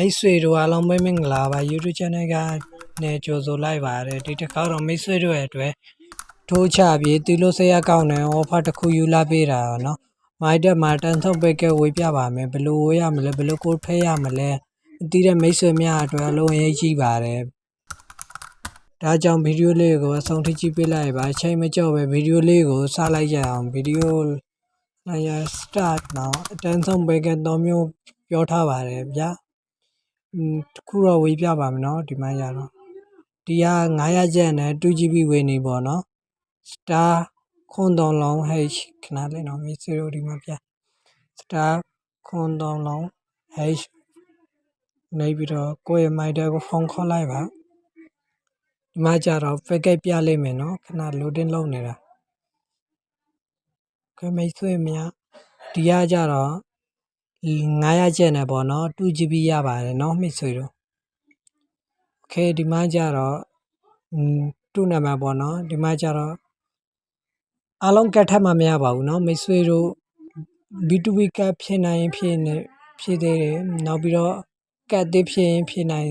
မိတ်ဆွေတို့အားလုံးပဲမင်္ဂလာပါ YouTube channel ကနေကြိုဆိုလိုက်ပါတယ်ဒီတစ်ခါတော့မိတ်ဆွေတို့ရဲ့အတွက်ထိုးချပြီးတီလို့ဆရာကောင်းတဲ့ offer တစ်ခုယူလာပေးတာเนาะမိုက်တက်မှာတန်ထုတ်ပဲကဲဝေးပြပါမယ်ဘယ်လိုဝေးရမလဲဘယ်လိုကိုထည့်ရမလဲအတီးတဲ့မိတ်ဆွေများအတွက်အလုံးအရေးကြီးပါတယ်ဒါကြောင့်ဗီဒီယိုလေးကိုအဆုံးထိကြည့်ပေးလိုက်ပါအချိန်မကြောက်ပဲဗီဒီယိုလေးကိုစလိုက်ကြအောင်ဗီဒီယိုလိုက်ရ start နော်အတန်းဆုံးပဲကဲ3မျိုးပြောထားပါတယ်ဗျာ อืมတစ်ခုတော့ဝေးပြပါမယ်เนาะဒီမှာရတော့ဒီက900ကျပ်နဲ့ 2GB ဝေးနေပေါ့เนาะ star ခွန်တောင်လောင်း h ခဏလေးเนาะမိစေတို့ဒီမှာပြ star ခွန်တောင်လောင်း h နေပြီးတော့ကိုယ့်ရဲ့ my တဲ့ကိုဖုန်းခေါ်လိုက်ပါဒီမှာကြတော့ package ပြလိုက်မယ်เนาะခဏ loading လုပ်နေတာကဲမိတ်ဆွေများဒီကကြတော့ 900ကျပ်နဲ့ပေါ့เนาะ 2GB ရပါတယ်เนาะမိတ်ဆွေတို့ โอเคဒီမှာကြတော့อืมတူနံပါတ်ပေါ့နော်ဒီမှာကြတော့အားလုံးကတ်ထပ်မှမရပါဘူးเนาะမိတ်ဆွေတို့ B2B ကတ်ဖြစ်နိုင်ရင်ဖြစ်နေဖြစ်သေးတယ်နောက်ပြီးတော့ကတ်သေးဖြစ်ရင်ဖြစ်နိုင်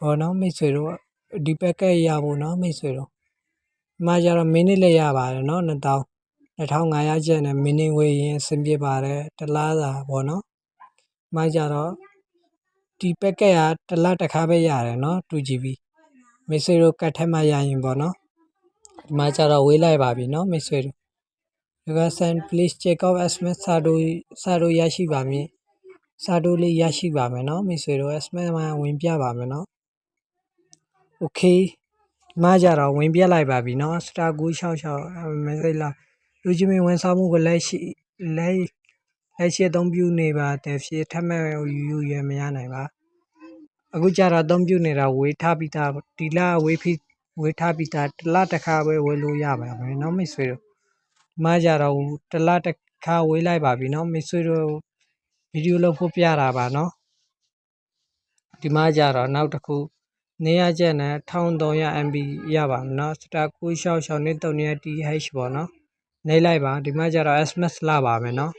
ဘောเนาะမိတ်ဆွေတို့ဒီပက်ကက်ရဖို့เนาะမိတ်ဆွေတို့ဒီမှာကြတော့မင်းနစ်လည်းရပါတယ်เนาะ2000 2500ကျပ်နဲ့ mini ဝယ်ရင်အဆင်ပြေပါတယ်တလားသာပေါ့နော်။မှကြတော့ဒီ packet ကတလားတစ်ခါပဲရတယ်နော် 2GB ။မိတ်ဆွေတို့ကတ်ထဲမှာရရင်ပေါ့နော်။ဒီမှာကြတော့ဝေးလိုက်ပါပြီနော်မိတ်ဆွေတို့။ Request and please check out SMS စာတို့စာတို့ရရှိပါမည်။စာတို့လေးရရှိပါမယ်နော်မိတ်ဆွေတို့ SMS မှာဝင်ပြပါမယ်နော်။ Okay မှာကြတော့ဝင်ပြလိုက်ပါပြီနော် star 966 message လာ လူချင်းမင်းဝန်ဆောင်မှုကိုလက်ရှိလက်လက်ရှိအသုံးပြုနေပါတဲ့ဖြစ်ထပ်မံယူယူရမရနိုင်ပါအခုကြတာအသုံးပြုနေတာဝေထပိတာဒီလဝေဖိဝေထပိတာတလတစ်ခါပဲဝေလို့ရပါမယ်နော်မိတ်ဆွေတို့မကြတော့တလတစ်ခါဝေးလိုက်ပါပြီနော်မိတ်ဆွေတို့ဗီဒီယိုလုပ်ဖို့ပြတာပါနော်ဒီမှာကြတော့နောက်တစ်ခုနေရချက်နဲ့1300 MB ရပါမယ်နော်စတာ666နဲ့300 TH ပေါ့နော် นาะနေလိုက်ပါဒီမှာကြတော့ SMS လာပါမယ်เนาะ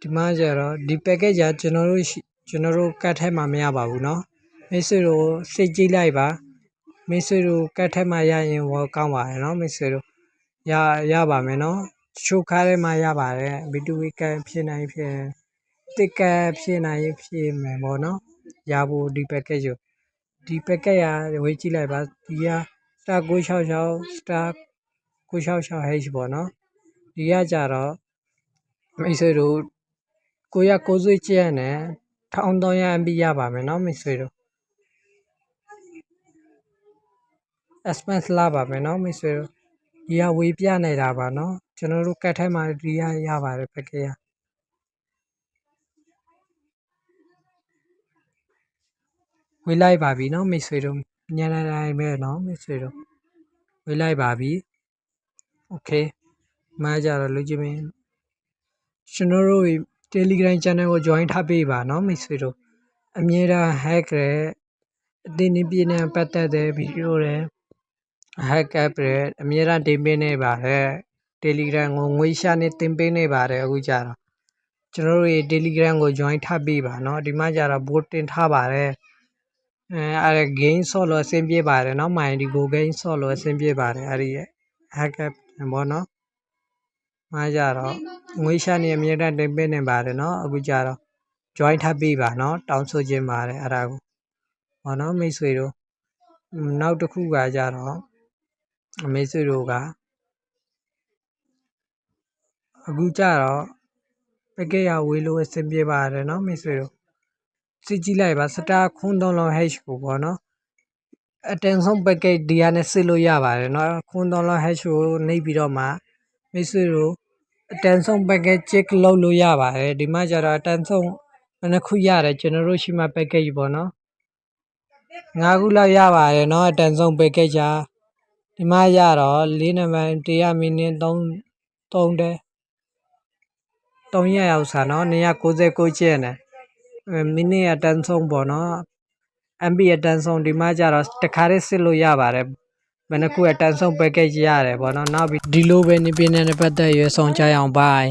ဒီမှာကြတော့ဒီ package ကကျွန်တော်တို့ရှိကျွန်တော်တို့ကတ်ထဲမှာမရပါဘူးเนาะမိတ်ဆွေတို့စိတ်ကြည့်လိုက်ပါမိတ်ဆွေတို့ကတ်ထဲမှာရရင်ဝကောင်းပါတယ်เนาะမိတ်ဆွေတို့ရရပါမယ်เนาะချိုးခါထဲမှာရပါတယ် B2B ကတ်ဖြစ်နိုင်ဖြစ်တစ်ကတ်ဖြစ်နိုင်ဖြစ်မယ်ပေါ့เนาะရဖို့ဒီ package ကိုဒီ package ရဝေးကြည့်လိုက်ပါဒီက star 966 star 966 h ပေါ့နော်ဒီကကြတော့မိတ်ဆွေတို့990ကျက်နဲ့ 1300 MB ရပါမယ်နော်မိတ်ဆွေတို့ expense လာပါမယ်နော်မိတ်ဆွေတို့ဒီဟာဝေပြနေတာပါနော်ကျွန်တော်တို့ကတ်ထဲမှာဒီဟာရပါတယ်ပကေးရဝေလိုက်ပါပြီနော်မိတ်ဆွေတို့ ညနေတိုင်းပဲเนาะမိတ်ဆွေတို့ဝေးလိုက်ပါပြီ okay မှာကြတော့လူချင်းမင်းကျွန်တော်တို့ Telegram channel ကို join ထားပေးပါเนาะမိတ်ဆွေတို့အမြဲတမ်း hack ရဲ့အတင်းနေပြင်းနဲ့ပတ်သက်တဲ့ဗီဒီယိုတွေ hack app တွေအမြဲတမ်းတင်ပေးနေပါတယ် Telegram ကိုငွေရှာနေတင်ပေးနေပါတယ်အခုကြတော့ကျွန်တော်တို့ရဲ့ Telegram ကို join ထားပေးပါเนาะဒီမှာကြတော့ bot တင်ထားပါတယ် အဲအဲ့ game ဆော့လို့အဆင်ပြေပါတယ်နော် MyDgo game ဆော့လို့အဆင်ပြေပါတယ်အဲ့ဒီရဲ့ hack app ပေါ့နော်မှာကြတော့ငွေရှာနေအမြဲတမ်းတင်ပေးနေပါတယ်နော်အခုကြတော့ join ထပ်ပြီးပါနော်တောင်းဆိုခြင်းပါတယ်အဲ့ဒါကိုပေါ့နော်မိတ်ဆွေတို့နောက်တစ်ခုကကြတော့မိတ်ဆွေတို့ကအခုကြတော့ package ရဝေးလို့အဆင်ပြေပါတယ်နော်မိတ်ဆွေတို့ စစ်ကြည့်လိုက်ပါ star ခွန်းလုံး hash ကိုပေါ့နော်အတန်ဆုံး package ဒီကနေစစ်လို့ရပါတယ်နော်ခွန်းလုံး hash ကိုနှိပ်ပြီးတော့မှမိတ်ဆွေတို့အတန်ဆုံး package check လုပ်လို့ရပါတယ်ဒီမှာကျတော့အတန်ဆုံးနှစ်ခုရတယ်ကျွန်တော်တို့ရှိမှ package ပေါ့နော်ငါးခုလောက်ရပါတယ်နော်အတန်ဆုံး package ချာဒီမှာရတော့၄နံပါတ်100မိနစ်3 3တဲ့300ရောက်စာနော်296ကျင်းတယ် မိနစ်အတန်ဆုံးပေါ့နော် MB အတန်ဆုံးဒီမှာကျတော့တခါတည်းစစ်လို့ရပါတယ်ဘယ်နှခုအတန်ဆုံး package ရတယ်ပေါ့နော်နောက်ပြီးဒီလိုပဲနေပြနေပတ်သက်ရွယ်ဆောင်ကြရအောင် bye